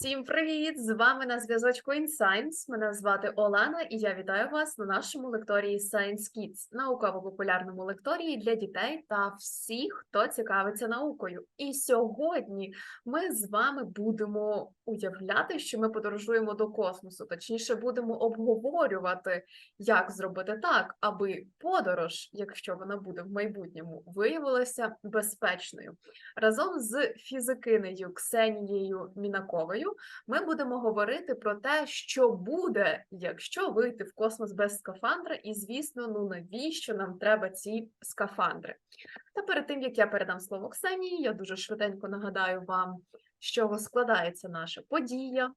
Всім привіт! З вами на зв'язочку InScience. Мене звати Олена, і я вітаю вас на нашому лекторії Science Kids, науково-популярному лекторії для дітей та всіх, хто цікавиться наукою. І сьогодні ми з вами будемо уявляти, що ми подорожуємо до космосу. Точніше, будемо обговорювати, як зробити так, аби подорож, якщо вона буде в майбутньому, виявилася безпечною. Разом з фізикинею Ксенією Мінаковою ми будемо говорити про те, що буде, якщо вийти в космос без скафандра, і, звісно, ну навіщо нам треба ці скафандри. Та перед тим як я передам слово Ксенії, я дуже швиденько нагадаю вам, з чого складається наша подія.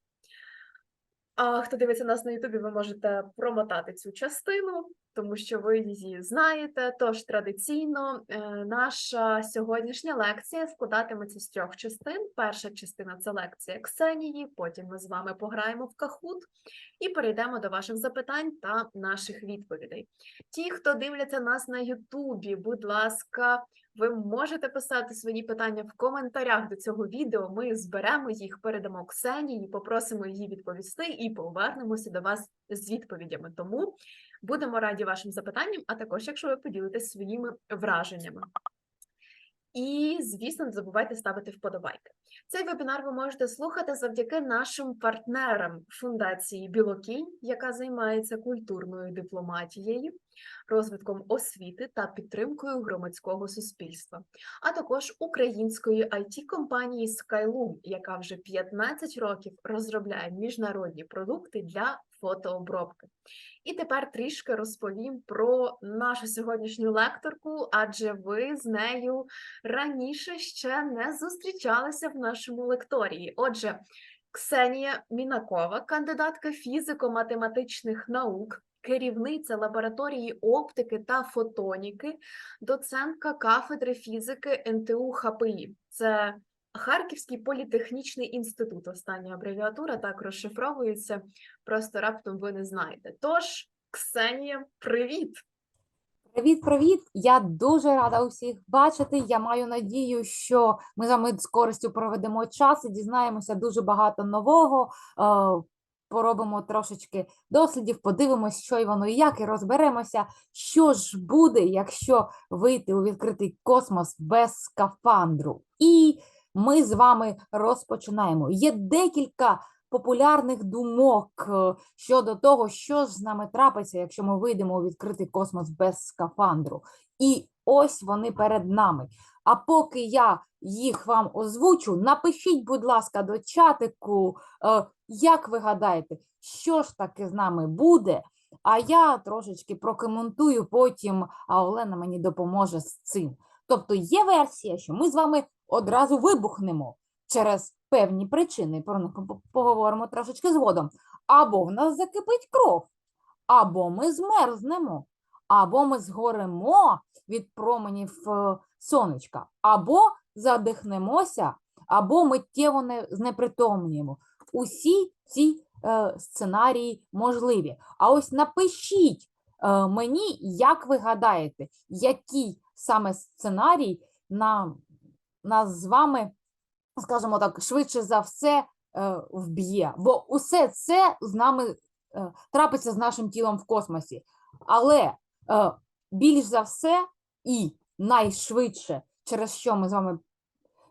А хто дивиться нас на Ютубі, ви можете промотати цю частину, тому що ви її знаєте. Тож традиційно е, наша сьогоднішня лекція складатиметься з трьох частин. Перша частина це лекція Ксенії. Потім ми з вами пограємо в кахут і перейдемо до ваших запитань та наших відповідей. Ті, хто дивляться нас на Ютубі, будь ласка, ви можете писати свої питання в коментарях до цього відео. Ми зберемо їх, передамо Ксенії, попросимо її відповісти і повернемося до вас з відповідями. Тому будемо раді вашим запитанням, а також якщо ви поділитесь своїми враженнями. І, звісно, не забувайте ставити вподобайки. Цей вебінар ви можете слухати завдяки нашим партнерам фундації Білокінь, яка займається культурною дипломатією, розвитком освіти та підтримкою громадського суспільства, а також української it компанії Skylum, яка вже 15 років розробляє міжнародні продукти для фотообробки. І тепер трішки розповім про нашу сьогоднішню лекторку, адже ви з нею раніше ще не зустрічалися в нашому лекторії. Отже, Ксенія Мінакова, кандидатка фізико-математичних наук, керівниця лабораторії оптики та фотоніки, доцентка кафедри фізики НТУ ХПІ. Це Харківський політехнічний інститут. Остання абревіатура так розшифровується. Просто раптом ви не знаєте. Тож, Ксенія, привіт! Привіт, привіт! Я дуже рада усіх бачити. Я маю надію, що ми з вами з користю проведемо час і дізнаємося дуже багато нового. Поробимо трошечки дослідів, подивимось, що і воно і як, і розберемося, що ж буде, якщо вийти у відкритий космос без скафандру. І ми з вами розпочинаємо. Є декілька популярних думок е, щодо того, що ж з нами трапиться, якщо ми вийдемо у відкритий космос без скафандру. І ось вони перед нами. А поки я їх вам озвучу, напишіть, будь ласка, до чатику, е, як ви гадаєте, що ж таки з нами буде. А я трошечки прокоментую потім, а Олена мені допоможе з цим. Тобто є версія, що ми з вами одразу вибухнемо через певні причини, про поговоримо трошечки згодом. Або в нас закипить кров, або ми змерзнемо, або ми згоремо від променів е, сонечка, або задихнемося, або миттєво не знепритомніємо. Усі ці е, сценарії можливі. А ось напишіть е, мені, як ви гадаєте, який саме сценарій нам, нас з вами скажімо так, швидше за все е, вб'є. Бо усе це з нами е, трапиться з нашим тілом в космосі. Але е, більш за все і найшвидше, через що ми з вами,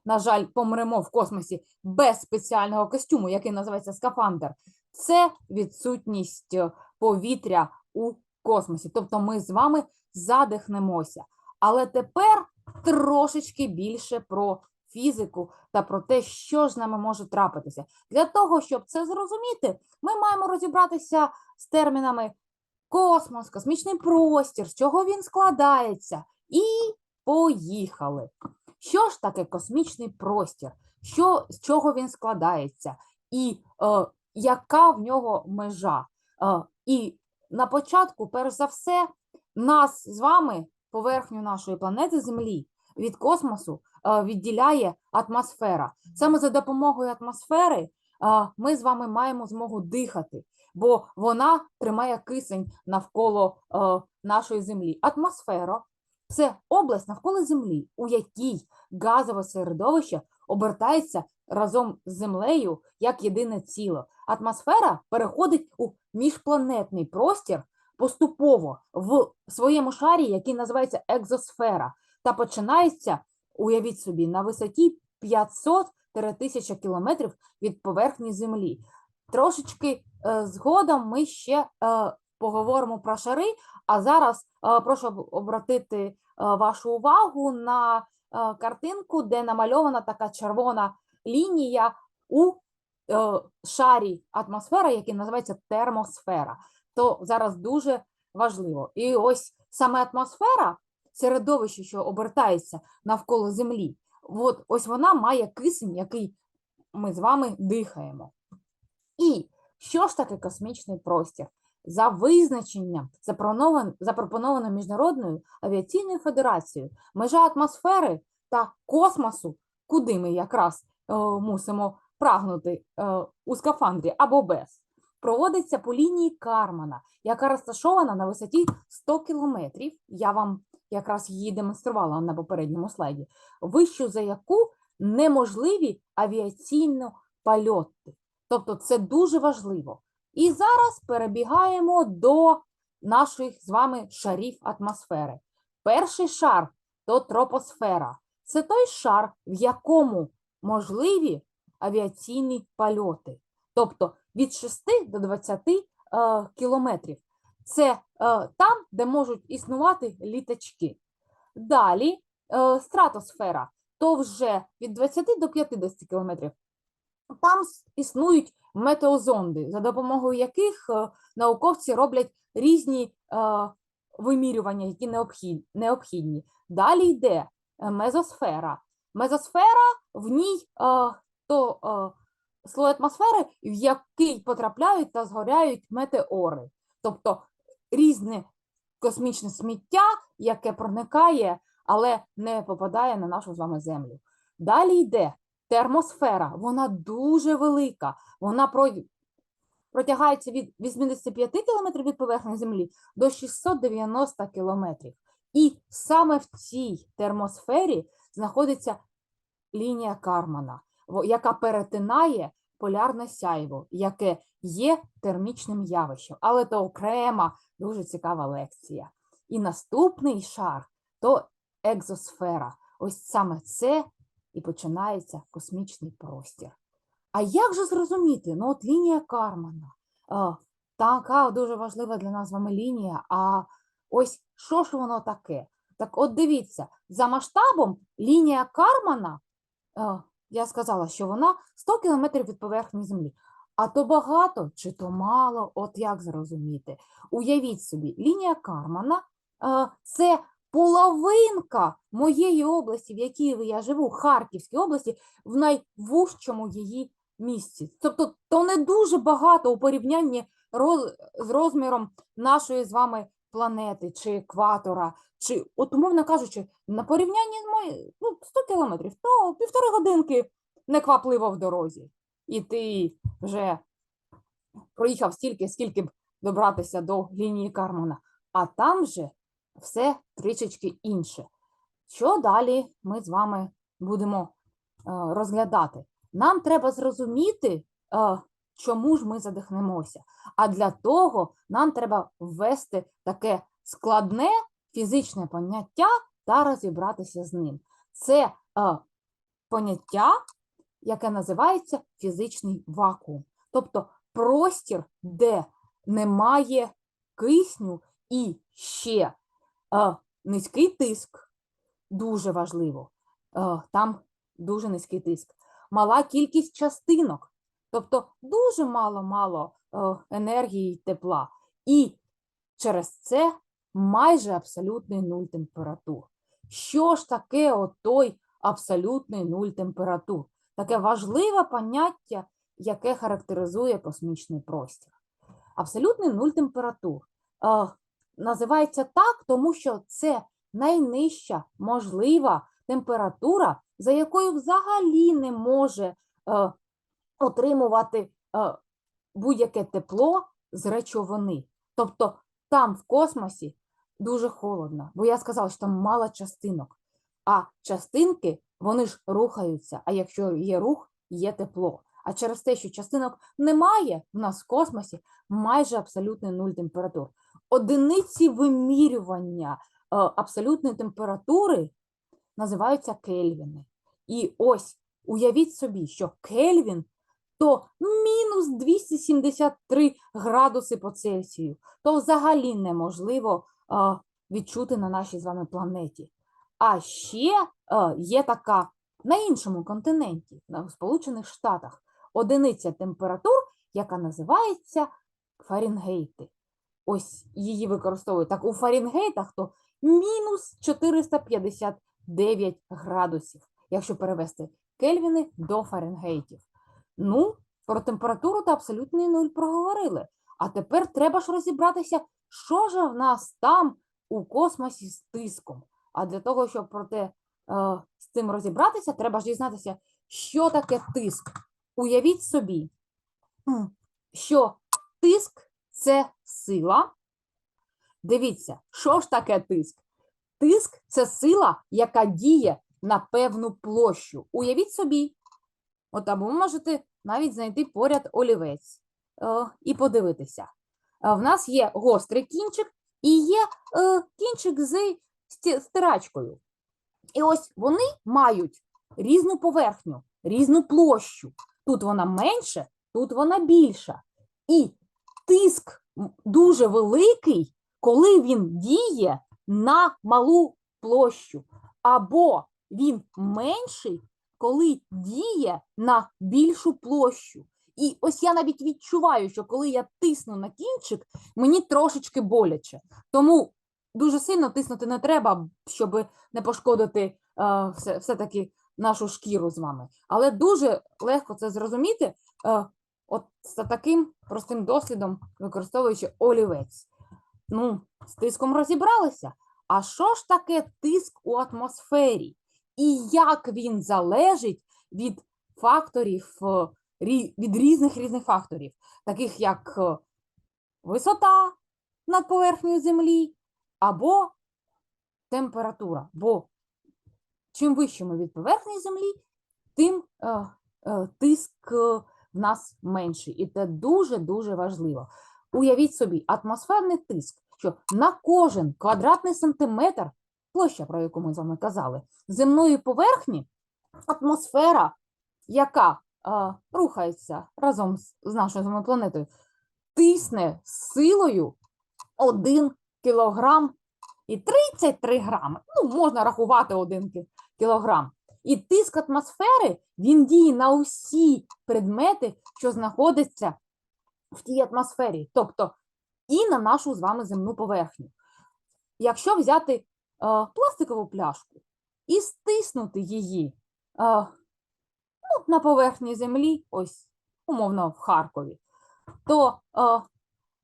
на жаль, помремо в космосі без спеціального костюму, який називається скафандр, це відсутність е, повітря у космосі. Тобто ми з вами задихнемося. Але тепер трошечки більше про фізику та про те, що з нами може трапитися. Для того, щоб це зрозуміти, ми маємо розібратися з термінами космос, космічний простір, з чого він складається. І поїхали. Що ж таке космічний простір? Що, з чого він складається? І е, яка в нього межа? Е, і на початку, перш за все, нас з вами, поверхню нашої планети Землі, від космосу е, відділяє атмосфера. Саме за допомогою атмосфери е, ми з вами маємо змогу дихати, бо вона тримає кисень навколо е, нашої землі. Атмосфера це область навколо землі, у якій газове середовище обертається разом з Землею як єдине ціло. Атмосфера переходить у міжпланетний простір поступово в своєму шарі, який називається екзосфера, та починається, уявіть собі, на висоті 500-1000 кілометрів від поверхні Землі. Трошечки е, згодом ми ще е, поговоримо про шари, а зараз е, прошу обратити е, вашу увагу на е, картинку, де намальована така червона лінія у шарі атмосфера, який називається термосфера. То зараз дуже важливо. І ось саме атмосфера, середовище, що обертається навколо Землі, от, ось вона має кисень, який ми з вами дихаємо. І що ж таке космічний простір? За визначенням, запропонован- запропонованим Міжнародною авіаційною федерацією, межа атмосфери та космосу, куди ми якраз е, мусимо прагнути е, у скафандрі або без, проводиться по лінії Кармана, яка розташована на висоті 100 кілометрів. Я вам якраз її демонструвала на попередньому слайді, вищу за яку неможливі авіаційні польоти. Тобто це дуже важливо. І зараз перебігаємо до наших з вами шарів атмосфери. Перший шар то тропосфера. Це той шар, в якому можливі авіаційні польоти. Тобто від 6 до 20 е, кілометрів. Це е, там, де можуть існувати літачки. Далі е, стратосфера, то вже від 20 до 50 кілометрів. Там існують метеозонди, за допомогою яких е, науковці роблять різні е, вимірювання, які необхідні. Далі йде е, мезосфера. Мезосфера в ній то слой атмосфери, в який потрапляють та згоряють метеори, тобто різне космічне сміття, яке проникає, але не попадає на нашу з вами землю. Далі йде термосфера, вона дуже велика, вона протягається від 85 км від поверхні Землі до 690 км. І саме в цій термосфері знаходиться лінія Кармана, яка перетинає полярне сяйво, яке є термічним явищем. Але то окрема дуже цікава лекція. І наступний шар то екзосфера. Ось саме це і починається космічний простір. А як же зрозуміти? Ну, от лінія Кармана, така дуже важлива для нас з вами лінія. А ось що ж воно таке? Так от дивіться, за масштабом лінія Кармана, я сказала, що вона 100 кілометрів від поверхні Землі. А то багато чи то мало, от як зрозуміти? Уявіть собі, лінія Кармана це половинка моєї області, в якій я живу, Харківській області, в найвужчому її місці. Тобто, то не дуже багато у порівнянні роз, з розміром нашої з вами планети чи екватора, чи, от, умовно кажучи, на порівнянні з мої, ну, 100 кілометрів, то півтори годинки неквапливо в дорозі. І ти вже проїхав стільки, скільки б добратися до лінії Кармана. А там же все трішечки інше. Що далі ми з вами будемо е, розглядати? Нам треба зрозуміти, е, чому ж ми задихнемося. А для того нам треба ввести таке складне фізичне поняття та розібратися з ним. Це е, поняття, яке називається фізичний вакуум, тобто простір, де немає кисню і ще низький тиск, дуже важливо. Там дуже низький тиск, мала кількість частинок, тобто дуже мало-мало енергії й тепла. І через це майже абсолютний нуль температур. Що ж таке от той абсолютний нуль температур? Таке важливе поняття, яке характеризує космічний простір. Абсолютний нуль температур називається так, тому що це найнижча можлива температура, за якою взагалі не може е, отримувати е, будь-яке тепло з речовини. Тобто там в космосі дуже холодно, бо я сказала, що там мало частинок. А частинки вони ж рухаються. А якщо є рух, є тепло. А через те, що частинок немає в нас в космосі, майже абсолютний нуль температур. Одиниці вимірювання е, абсолютної температури називаються кельвіни. І ось уявіть собі, що кельвін то мінус 273 градуси по Цельсію, то взагалі неможливо е, відчути на нашій з вами планеті. А ще е, є така на іншому континенті, на Сполучених Штатах, одиниця температур, яка називається Фаренгейти. Ось її використовують. Так у Фаренгейтах то мінус 459 градусів, якщо перевести кельвіни до Фаренгейтів. Ну, про температуру та абсолютний нуль проговорили. А тепер треба ж розібратися, що ж в нас там у космосі з тиском. А для того, щоб про те, е, з цим розібратися, треба ж дізнатися, що таке тиск. Уявіть собі, що тиск це сила. Дивіться, що ж таке тиск? Тиск це сила, яка діє на певну площу. Уявіть собі, от або ви можете навіть знайти поряд олівець е, і подивитися. Е, в нас є гострий кінчик і є е, кінчик з стирачкою. І ось вони мають різну поверхню, різну площу. Тут вона менше, тут вона більша. І тиск дуже великий, коли він діє на малу площу, або він менший, коли діє на більшу площу. І ось я навіть відчуваю, що коли я тисну на кінчик, мені трошечки боляче. Тому дуже сильно тиснути не треба, щоб не пошкодити е, все, все-таки нашу шкіру з вами. Але дуже легко це зрозуміти, е, от за таким простим дослідом, використовуючи олівець. Ну, з тиском розібралися. А що ж таке тиск у атмосфері? І як він залежить від факторів, е, від різних різних факторів, таких як е, висота над поверхнею землі або температура. Бо чим вище ми від поверхні землі, тим е, е, тиск е, в нас менший. І це дуже-дуже важливо. Уявіть собі, атмосферний тиск, що на кожен квадратний сантиметр, площа, про яку ми з вами казали, земної поверхні, атмосфера, яка е, рухається разом з, з нашою з вами планетою, тисне силою 1 кілограм і 33 грами. Ну, можна рахувати 1 кілограм. І тиск атмосфери він діє на усі предмети, що знаходяться в тій атмосфері, тобто і на нашу з вами земну поверхню. Якщо взяти е, пластикову пляшку і стиснути її е, ну, на поверхні землі, ось умовно в Харкові, то е,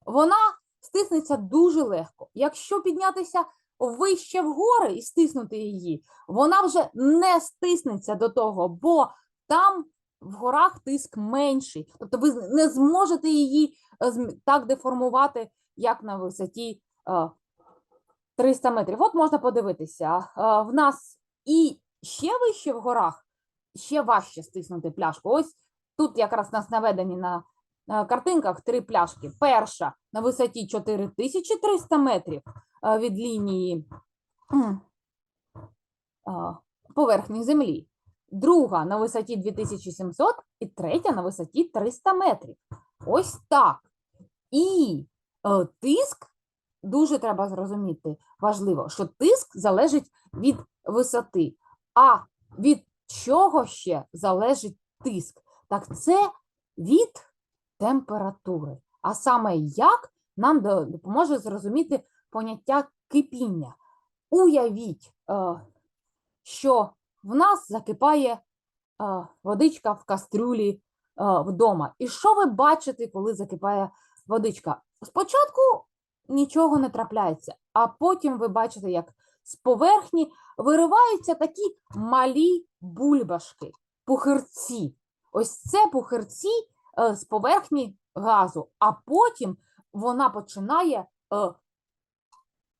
вона стиснеться дуже легко. Якщо піднятися вище вгори і стиснути її, вона вже не стиснеться до того, бо там в горах тиск менший. Тобто ви не зможете її е, так деформувати, як на висоті е, 300 метрів. От можна подивитися. е, В нас і ще вище в горах, ще важче стиснути пляшку. Ось тут якраз нас наведені на е, картинках три пляшки. Перша на висоті 4300 метрів е, від лінії е, поверхні землі. Друга на висоті 2700 і третя на висоті 300 метрів. Ось так. І е, тиск дуже треба зрозуміти важливо, що тиск залежить від висоти. А від чого ще залежить тиск? Так це від температури. А саме як нам допоможе зрозуміти поняття кипіння. Уявіть, е, що в нас закипає е, водичка в кастрюлі е, вдома. І що ви бачите, коли закипає водичка? Спочатку нічого не трапляється, а потім ви бачите, як з поверхні вириваються такі малі бульбашки, пухирці. Ось це пухирці з поверхні газу, а потім вона починає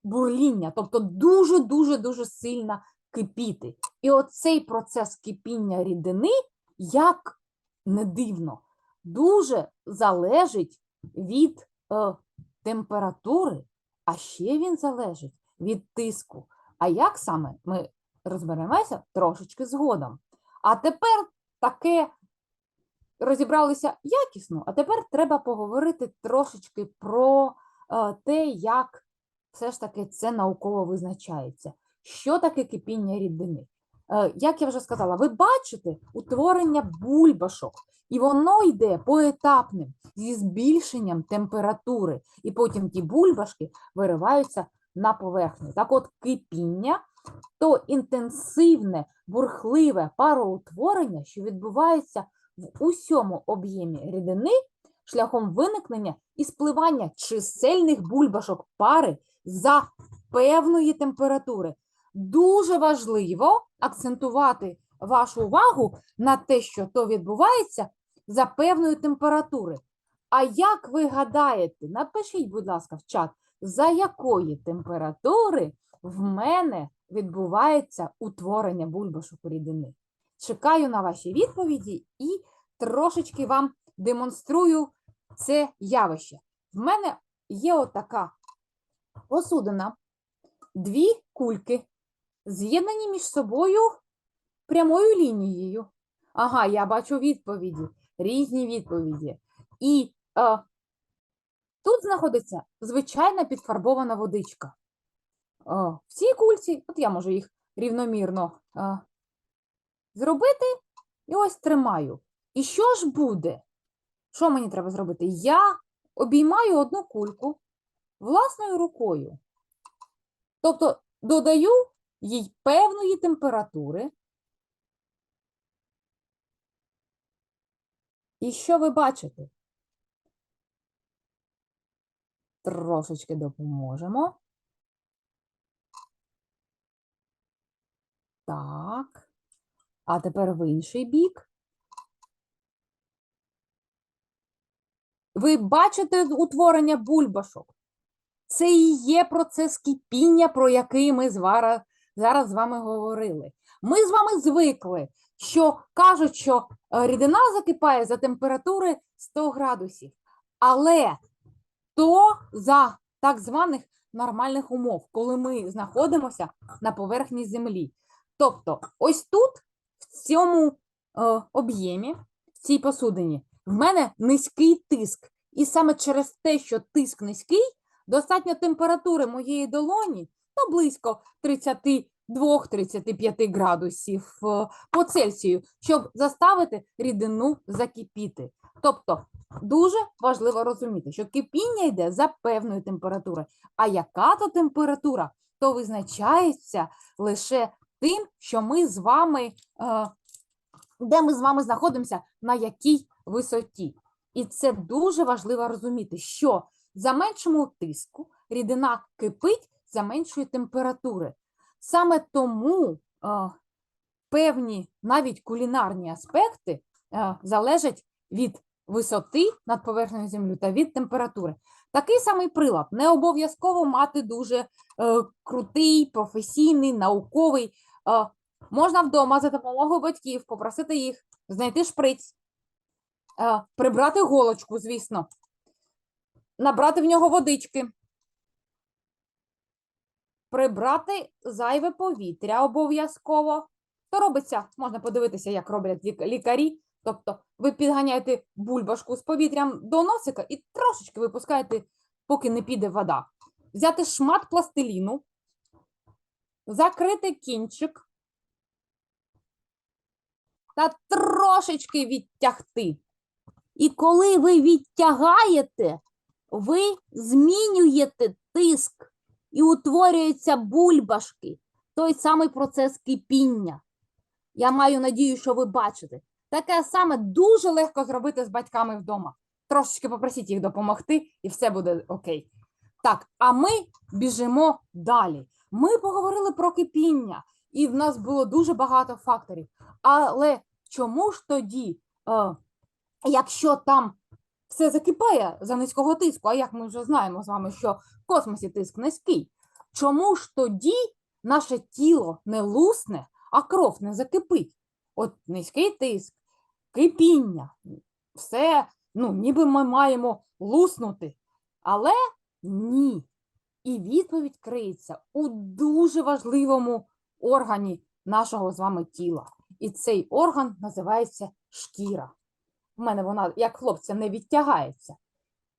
бурління, тобто дуже дуже дуже сильно кипіти. І оцей процес кипіння рідини, як не дивно, дуже залежить від е, температури, а ще він залежить від тиску. А як саме ми розберемося трошечки згодом. А тепер таке розібралися якісно, а тепер треба поговорити трошечки про е, те, як все ж таки це науково визначається. Що таке кипіння рідини? Е, Як я вже сказала, ви бачите утворення бульбашок, і воно йде поетапним зі збільшенням температури, і потім ті бульбашки вириваються на поверхню. Так от кипіння то інтенсивне, бурхливе пароутворення, що відбувається в усьому об'ємі рідини шляхом виникнення і спливання чисельних бульбашок пари за певної температури. Дуже важливо акцентувати вашу увагу на те, що то відбувається за певної температури. А як ви гадаєте, напишіть, будь ласка, в чат, за якої температури в мене відбувається утворення бульбашок рідини? Чекаю на ваші відповіді і трошечки вам демонструю це явище. В мене є отака посудина, дві кульки, з'єднані між собою прямою лінією. Ага, я бачу відповіді, різні відповіді. І е, тут знаходиться звичайна підфарбована водичка. Е, в цій кульці, от я можу їх рівномірно е, зробити, і ось тримаю. І що ж буде? Що мені треба зробити? Я обіймаю одну кульку власною рукою. Тобто додаю їй певної температури. І що ви бачите? Трошечки допоможемо. Так. А тепер в інший бік. Ви бачите утворення бульбашок? Це і є процес кипіння, про який ми зараз з вами говорили. Ми з вами звикли, що кажуть, що е, рідина закипає за температури 100 градусів, але то за так званих нормальних умов, коли ми знаходимося на поверхні землі. Тобто, ось тут, в цьому е, об'ємі, в цій посудині, в мене низький тиск. І саме через те, що тиск низький, достатньо температури моєї долоні ну, близько 32-35 градусів е, по Цельсію, щоб заставити рідину закипіти. Тобто дуже важливо розуміти, що кипіння йде за певної температури, а яка то температура, то визначається лише тим, що ми з вами, е, де ми з вами знаходимося, на якій висоті. І це дуже важливо розуміти, що за меншому тиску рідина кипить за меншої температури. Саме тому е, певні навіть кулінарні аспекти е, залежать від висоти над поверхнею землі та від температури. Такий самий прилад не обов'язково мати дуже е, крутий, професійний, науковий. Е, можна вдома за допомогою батьків попросити їх знайти шприць, е, прибрати голочку, звісно, набрати в нього водички, прибрати зайве повітря обов'язково. То робиться, можна подивитися, як роблять лікарі. Тобто ви підганяєте бульбашку з повітрям до носика і трошечки випускаєте, поки не піде вода. Взяти шмат пластиліну, закрити кінчик та трошечки відтягти. І коли ви відтягаєте, ви змінюєте тиск і утворюються бульбашки, той самий процес кипіння. Я маю надію, що ви бачите. Таке саме дуже легко зробити з батьками вдома. Трошечки попросіть їх допомогти, і все буде окей. Так, а ми біжимо далі. Ми поговорили про кипіння, і в нас було дуже багато факторів. Але чому ж тоді, е, якщо там все закипає за низького тиску, а як ми вже знаємо з вами, що в космосі тиск низький, чому ж тоді наше тіло не лусне, а кров не закипить? От низький тиск, кипіння. Все, ну, ніби ми маємо луснути, але ні. І відповідь криється у дуже важливому органі нашого з вами тіла. І цей орган називається шкіра. У мене вона, як хлопця, не відтягається.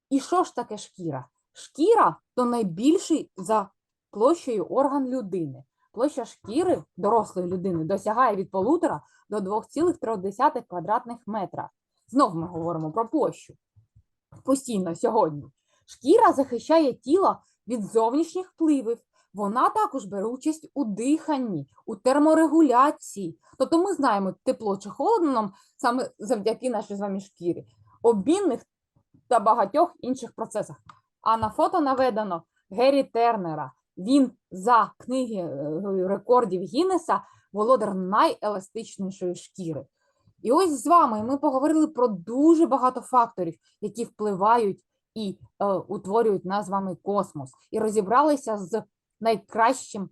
І що ж таке шкіра? Шкіра то найбільший за площею орган людини. Площа шкіри дорослої людини досягає від полутора до 2,3 квадратних метра. Знов ми говоримо про площу. Постійно сьогодні. Шкіра захищає тіло від зовнішніх впливів. Вона також бере участь у диханні, у терморегуляції. Тобто ми знаємо, тепло чи холодно нам саме завдяки нашій з вами шкірі, обмінних та багатьох інших процесах. А на фото наведено Геррі Тернера. Він за книги е, рекордів Гіннеса володар найеластичнішої шкіри. І ось з вами ми поговорили про дуже багато факторів, які впливають і е, утворюють нас з вами космос, і розібралися з найкращим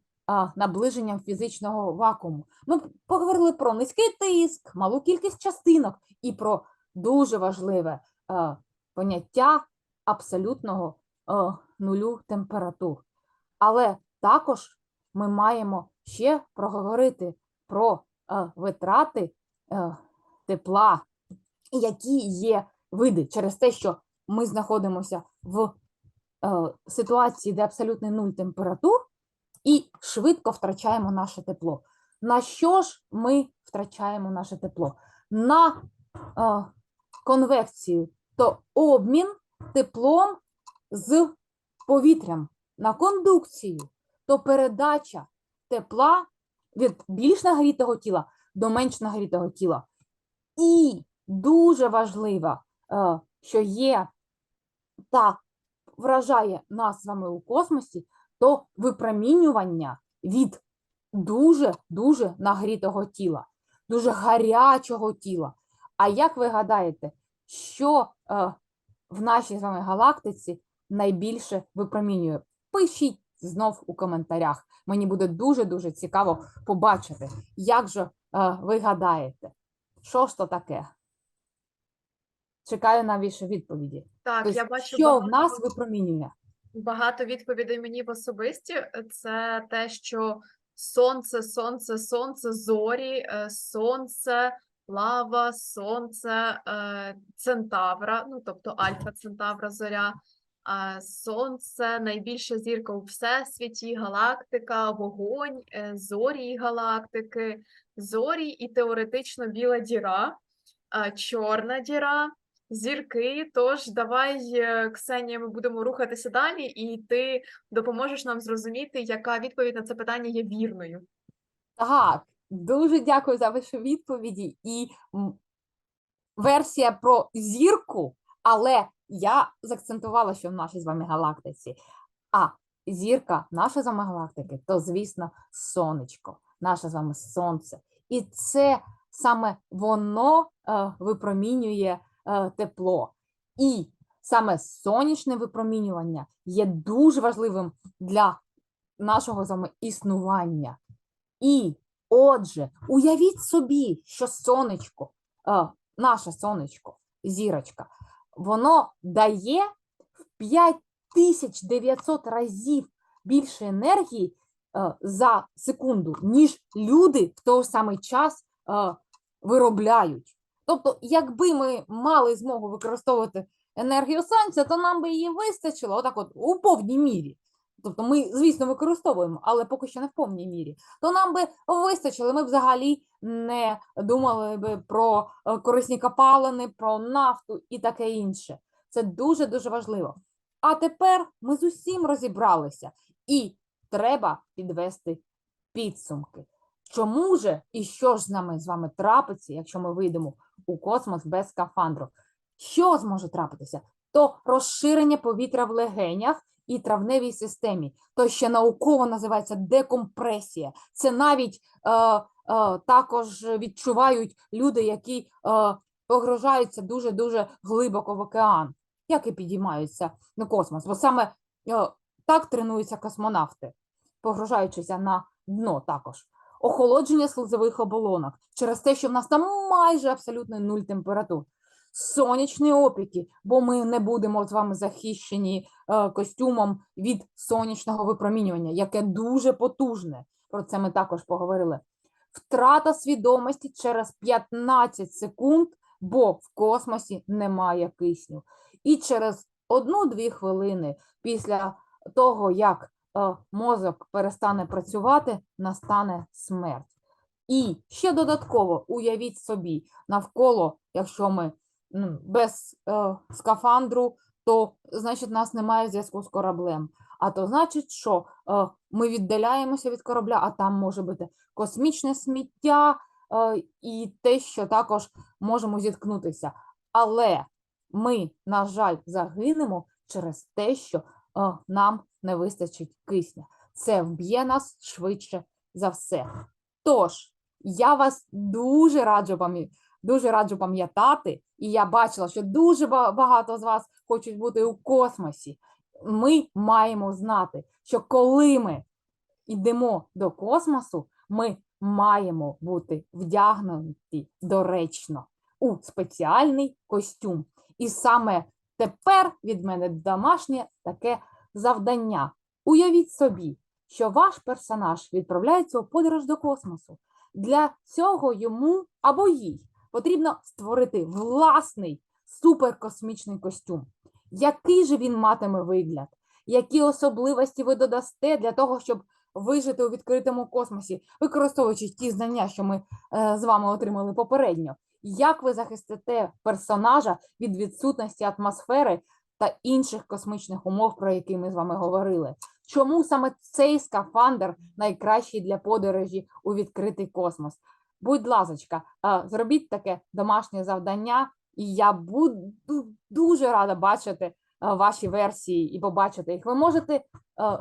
наближенням фізичного вакууму. Ми поговорили про низький тиск, малу кількість частинок і про дуже важливе поняття абсолютного нулю температур. Але також ми маємо ще проговорити про витрати тепла, які є види через те, що ми знаходимося в ситуації, де абсолютний нуль температур, і швидко втрачаємо наше тепло. На що ж ми втрачаємо наше тепло? На е, конвекцію, то обмін теплом з повітрям, на кондукцію, то передача тепла від більш нагрітого тіла до менш нагрітого тіла. І дуже важливо, е, що є та вражає нас з вами у космосі, то випромінювання від дуже-дуже нагрітого тіла, дуже гарячого тіла. А як ви гадаєте, що е, в нашій з вами галактиці найбільше випромінює? Пишіть знов у коментарях. Мені буде дуже-дуже цікаво побачити, як же е, ви гадаєте, що ж то таке? Чекаю на ваші відповіді. Так, Тобто, я бачу що в нас випромінює? Багато відповідей мені в особисті. Це те, що сонце, сонце, сонце, зорі, е, сонце, лава, сонце, е, центавра, ну тобто Альфа Центавра зоря. Сонце, найбільша зірка у всесвіті, галактика, вогонь, е, зорі і галактики, зорі і теоретично біла діра, чорна діра, зірки. Тож давай, е, Ксенія, ми будемо рухатися далі, і ти допоможеш нам зрозуміти, яка відповідь на це питання є вірною. Так, дуже дякую за ваші відповіді. І версія про зірку, але я заакцентувала, що в нашій з вами галактиці. А зірка нашої з вами галактики, то, звісно, сонечко, наше з вами сонце. І це саме воно е, випромінює тепло. І саме сонячне випромінювання є дуже важливим для нашого з вами існування. І отже, уявіть собі, що сонечко, е, наше сонечко, зірочка, воно дає в 5900 разів більше енергії е, за секунду, ніж люди в той самий час е, виробляють. Тобто, якби ми мали змогу використовувати енергію сонця, то нам би її вистачило отак от у повній мірі. Тобто ми, звісно, використовуємо, але поки що не в повній мірі. То нам би вистачило, ми взагалі не думали би про е, корисні копалини, про нафту і таке інше. Це дуже дуже важливо. А тепер ми з усім розібралися, і треба підвести підсумки. Чому же і що ж з нами з вами трапиться, якщо ми вийдемо у космос без скафандру? Що зможе трапитися? То розширення повітря в легенях і травневій системі, то ще науково називається декомпресія. Це навіть е, е, також відчувають люди, які е, погружаються дуже дуже глибоко в океан, як і підіймаються на космос. Бо саме е, так тренуються космонавти, погружаючися на дно також. Охолодження слизових оболонок через те, що в нас там майже абсолютно нуль температур. Сонячні опіки, бо ми не будемо з вами захищені е, костюмом від сонячного випромінювання, яке дуже потужне. Про це ми також поговорили. Втрата свідомості через 15 секунд, бо в космосі немає кисню. І через 1-2 хвилини після того, як мозок перестане працювати, настане смерть. І ще додатково уявіть собі, навколо, якщо ми без е, скафандру, то значить нас немає зв'язку з кораблем. А то значить, що е, ми віддаляємося від корабля, а там може бути космічне сміття е, і те, що також можемо зіткнутися. Але ми, на жаль, загинемо через те, що е, нам не вистачить кисня. Це вб'є нас швидше за все. Тож, я вас дуже раджу пам'я- дуже раджу пам'ятати, і я бачила, що дуже багато з вас хочуть бути у космосі. Ми маємо знати, що коли ми йдемо до космосу, ми маємо бути вдягнуті доречно у спеціальний костюм. І саме тепер від мене домашнє таке завдання. Уявіть собі, що ваш персонаж відправляється у подорож до космосу. Для цього йому або їй потрібно створити власний суперкосмічний костюм. Який же він матиме вигляд? Які особливості ви додасте для того, щоб вижити у відкритому космосі, використовуючи ті знання, що ми е, з вами отримали попередньо? Як ви захистите персонажа від відсутності атмосфери та інших космічних умов, про які ми з вами говорили? Чому саме цей скафандр найкращий для подорожі у відкритий космос? Будь ласочка, е, зробіть таке домашнє завдання, і я буду дуже рада бачити ваші версії і побачити їх. Ви можете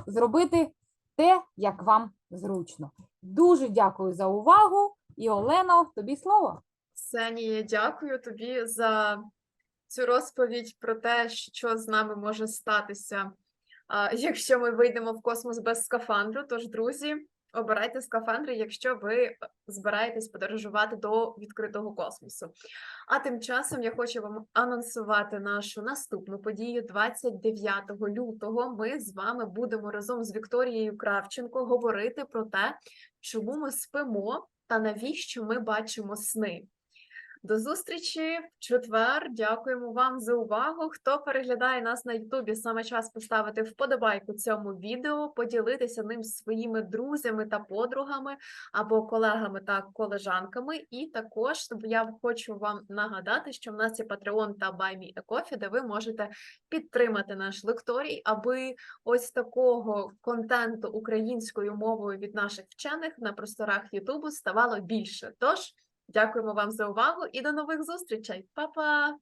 зробити те, як вам зручно. Дуже дякую за увагу. І Олено, тобі слово. Ксенія, дякую тобі за цю розповідь про те, що з нами може статися, якщо ми вийдемо в космос без скафандру. Тож, друзі, обирайте скафандри, якщо ви збираєтесь подорожувати до відкритого космосу. А тим часом я хочу вам анонсувати нашу наступну подію 29 лютого. Ми з вами будемо разом з Вікторією Кравченко говорити про те, чому ми спимо та навіщо ми бачимо сни. До зустрічі в четвер. Дякуємо вам за увагу. Хто переглядає нас на Ютубі, саме час поставити вподобайку цьому відео, поділитися ним з своїми друзями та подругами або колегами та колежанками. І також я хочу вам нагадати, що в нас є Patreon та BuyMeACoffee, де ви можете підтримати наш лекторій, аби ось такого контенту українською мовою від наших вчених на просторах Ютубу ставало більше. Тож. Дякуємо вам за увагу і до нових зустрічей. Па-па!